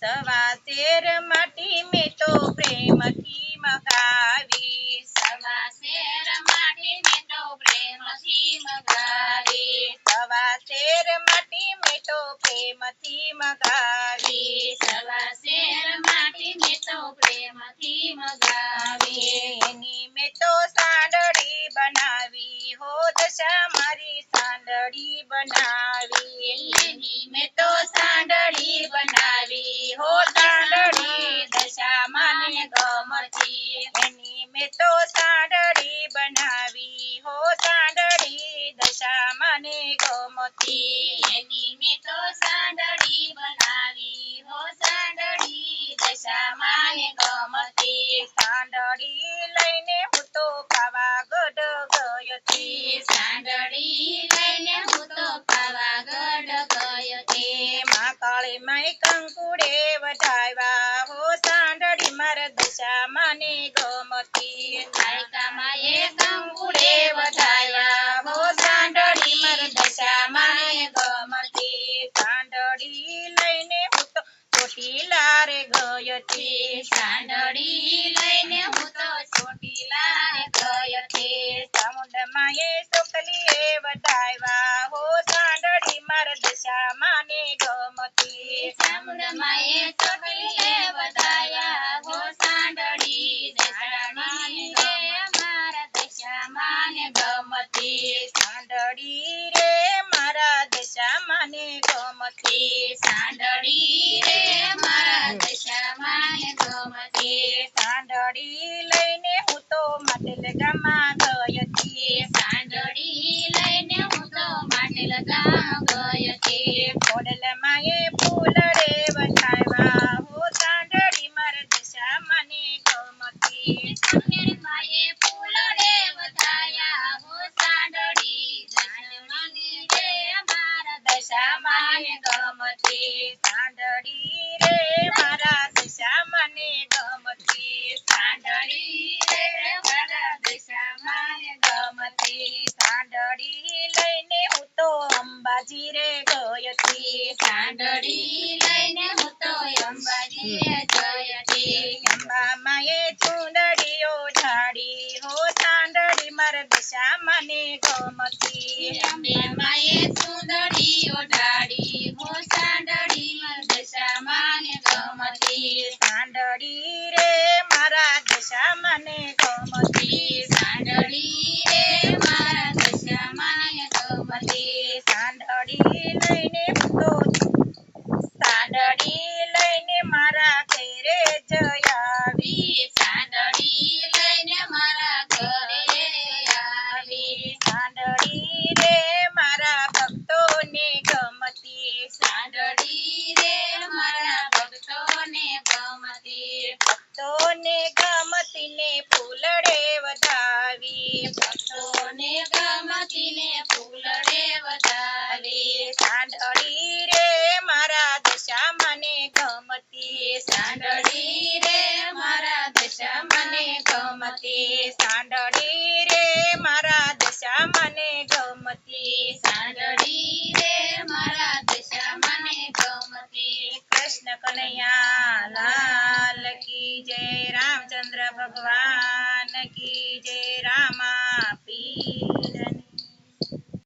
સવા તેર માટી મેં તો પ્રેમથી મગાવી. સવા શેર માટી મેં તો પ્રેમથી મગાવી. સવા તેર માટી મેં તો પ્રેમથી મગાવી. સવા શેર સાંડળી બનાવી. એની મેં તો સાંડળી બનાવી. હો સાંડળી દશા માને ગમતી. એની મેં તો સાંડળી બનાવી. હો સાંડળી દશા મને ગમતી. એની મેં તો સાંડળી બનાવી. હો સાંડળી દશા માને ગમતી. સાંડળી માં માય કંકુડે વધાવ્યા હો સાંડળી માર દશા મને ગમતી. નાયકા એ કંકુડે વધાવ્યા હો સાંડળી માર દશા માને ગમતી. સાંડળી લઈને હું તો ચોટીલા રે ગયતી. સાંડળી લઈને હું તો ચોટીલા ગયો તે ચામુંડમાં એ ચોકલીએ વધાવ્યા હો સાંડળી માર દશા મને ગમતી ચામુંડમાં એ ચોટીલે વધાયા હો સાંડળી દશા માને રે, મારા દશા માને ગમતી સાંડળી રે, મારા દશા ગમતી સાંડળી રે, મારા સાંડળી રે મારા દશા મને ગમતી સાંડળી રે મારા દશા ગમતી સાંડળી લઈને હું તો અંબાજી રે ગઈ સાંડળી લઈને હું તો દશા મને ગમતી. અંબે માએ સુંદરીઓ ઓઢાડી ભક્તોને ગમતી ને ફૂલડે વધાવી સાંડળી રે મારા દશા મને ગમતી સાંડળી રે મારા દશા મને ગમતી સાંડળી રે મારા દશા મને ગમતી સાંડળી રે મારા દશા મને ગમતી કૃષ્ણ કનૈયા લાલ કી જય રામચંદ્ર ભગવાન Aquí llega.